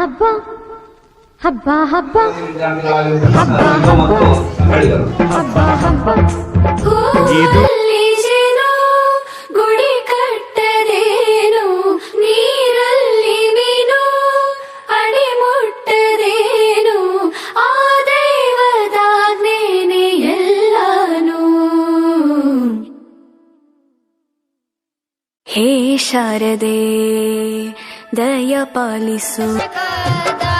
ಹಬ್ಬ ಹಬ್ಬ ಹಬ್ಬ. ಹಬ್ಬ ಹಬ್ಬ. ಹಬ್ಬ ಹಬ್ಬ. ಹೂವಲ್ಲಿಜೇನೋ ಗುಡಿ ಕಟ್ಟದೇನು? ನೀರಲ್ಲಿ ಮೀನು ಅಡಿ ಮುಟ್ಟದೇನು? ಆ ದೈವದಾಜ್ಞೆನೆ ಎಲ್ಲಾನು. ಹೇ ಶಾರದೆ ದಯ ಪಾಲಿಸು I'm not da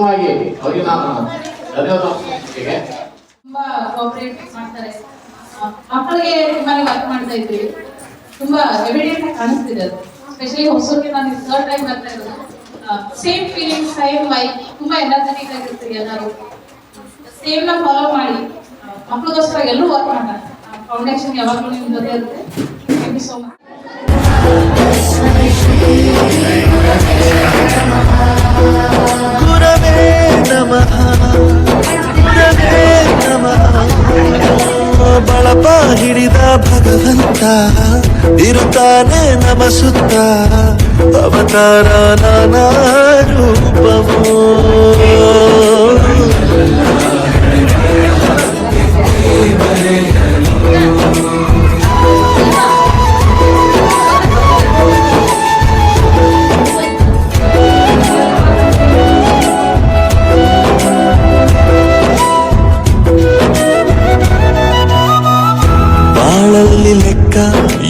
ಪ್ರಥಮವಾಗಿ ಅವರಿಗೆ ನಾನು ಧನ್ಯವಾದ ಮಾಡ್ತಾರೆ. ಮಕ್ಕಳಿಗೆ ತುಂಬಾನೇ ವರ್ಕ್ ಮಾಡ್ತಾ ಇದ್ವಿ ತುಂಬಾ ಎವಿಡೆಂಟ್ ಆಗಿ ಕಾಣಿಸ್ತಿದೆ ಅದು. ಸ್ಪೆಷಲಿ ಹೊಸೂರಿಗೆ ನಾನು ಥರ್ಡ್ ಟೈಮ್ ಬರ್ತಾ ಇರೋದು. ಸೇಮ್ ಫೀಲಿಂಗ್ ಸೇಮ್ ಲೈಫ್ ತುಂಬಾ ಎನರ್ಜೆಟಿಕ್ ಆಗಿರ್ತೀವಿ ಎಲ್ಲರೂ. ಸೇಮ್ನ ಫಾಲೋ ಮಾಡಿ ಮಕ್ಕಳಿಗೋಸ್ಕರ ಎಲ್ಲರೂ ವರ್ಕ್ ಮಾಡ್ತಾರೆ. ಫೌಂಡೇಶನ್ ಯಾವಾಗಲೂ ನಿಮ್ಮ ಜೊತೆ ಇರುತ್ತೆ. ಥ್ಯಾಂಕ್ ಯು ಸೋ ಮಚ್ ನಮಃ. ಗುರವೇ ನಮಃ ಬಳಪ ಹಿಡಿದ ಭಗವಂತ ಇರುತ್ತಾನೆ ನಮ ಸುತ್ತ. ಅವತಾರ ನಾನಾ ರೂಪವೋ.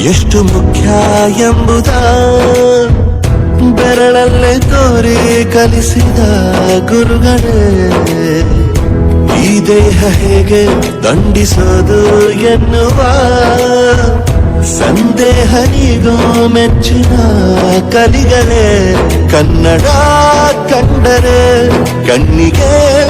ಎಷ್ಟು ಮುಖ್ಯ ಎಂಬುದ ಬೆರಳಲ್ಲೇ ತೋರಿ ಕಲಿಸಿದ ಗುರುಗಳೇ. ಈ ದೇಹ ಹೇಗೆ ದಂಡಿಸೋದು ಎನ್ನುವ ಸಂದೇಹ ನೀಗೋ ಮೆಚ್ಚಿನ ಕಲಿಗಳೇ. ಕನ್ನಡ ಕಂಡರೆ ಕಣ್ಣಿಗೆ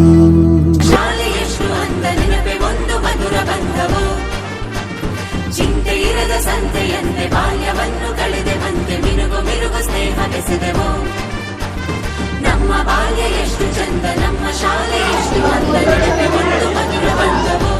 ಬಾಲ್ಯ ಎಷ್ಟು ಚಂದ ನಮ್ಮ ಶಾಲೆ ಎಷ್ಟು ಚಂದ ನೆನಪೆ ಬಂದು ಮಧುರ ಬಂದವು.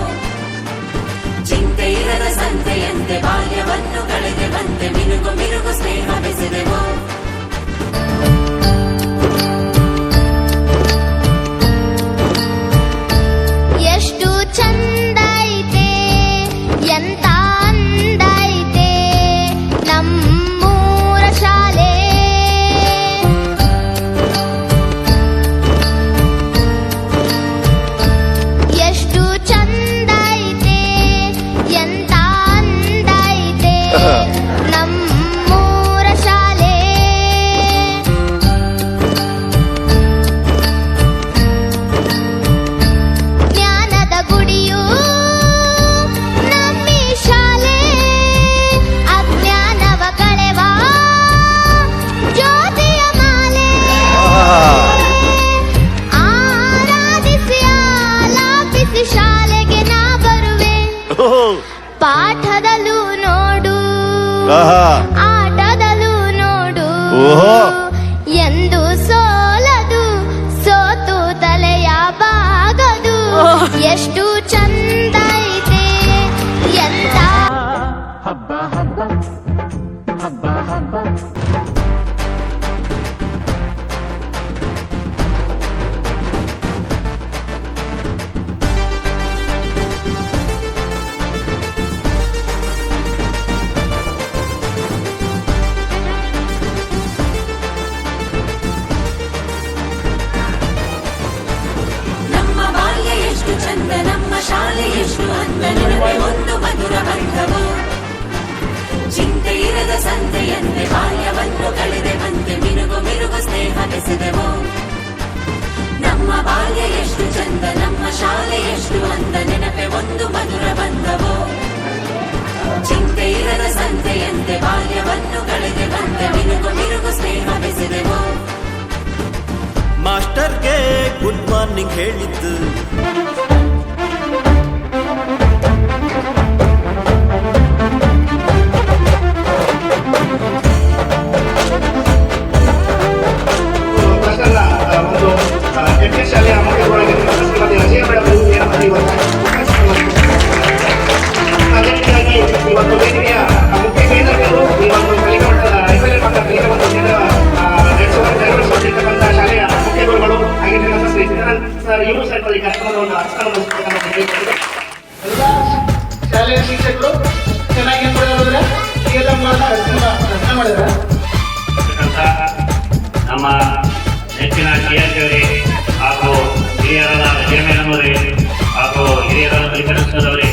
ಎಷ್ಟು ಚಂದ ನಮ್ಮ ಶಾಲೆ ಎಷ್ಟು ಅಂದ ನೆನಪೆ ಒಂದು ಮಧುರ ಬಂಧವು? ಚಿಂತೆ ಇರದ ಸಂತೆಯಂತೆ ಬಾಲ್ಯವನ್ನು ಕಳೆದೆ ಬಂತೆ ಬಿರುಗು ಮಿರುಗು ಸ್ನೇಹ ಬೆಸೆದೆವು. ನಮ್ಮ ಬಾಲ್ಯ ಎಷ್ಟು ಚಂದ, ನಮ್ಮ ಶಾಲೆ ಎಷ್ಟು ಅಂದ ನೆನಪೆ ಒಂದು ಮಧುರ ಬಂದವು ಚಿಂತೆ ಇರದ ಸಂತೆಯಂತೆ ಬಾಲ್ಯವನ್ನು ಕಳೆದೆ ಬಂತೆ ಬಿರುಗು ಮಿರುಗು ಸ್ನೇಹ ಬೆಸೆದೆವು. ಮಾಸ್ಟರ್ಗೆ ಗುಡ್ ಮಾರ್ನಿಂಗ್ ಹೇಳಿದ್ದು. ನಮ್ಮ ನೆಚ್ಚಿನ ಟಿಆರ್ಜಿಯವರೇ ಹಾಗೂ ಹಿರಿಯರಾದ ಅವರೇ ಹಾಗೂ ಹಿರಿಯರಾದ ಮಲ್ಲಿಕಾರ್ಜುನವರೇ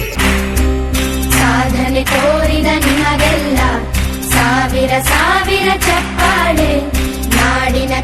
ಸಾಧನೆ ತೋರಿದ ನಿಮಗೆಲ್ಲ ಸಾವಿರ ಸಾವಿರ ಚಪ್ಪಾಳೆ ನಾಡಿನ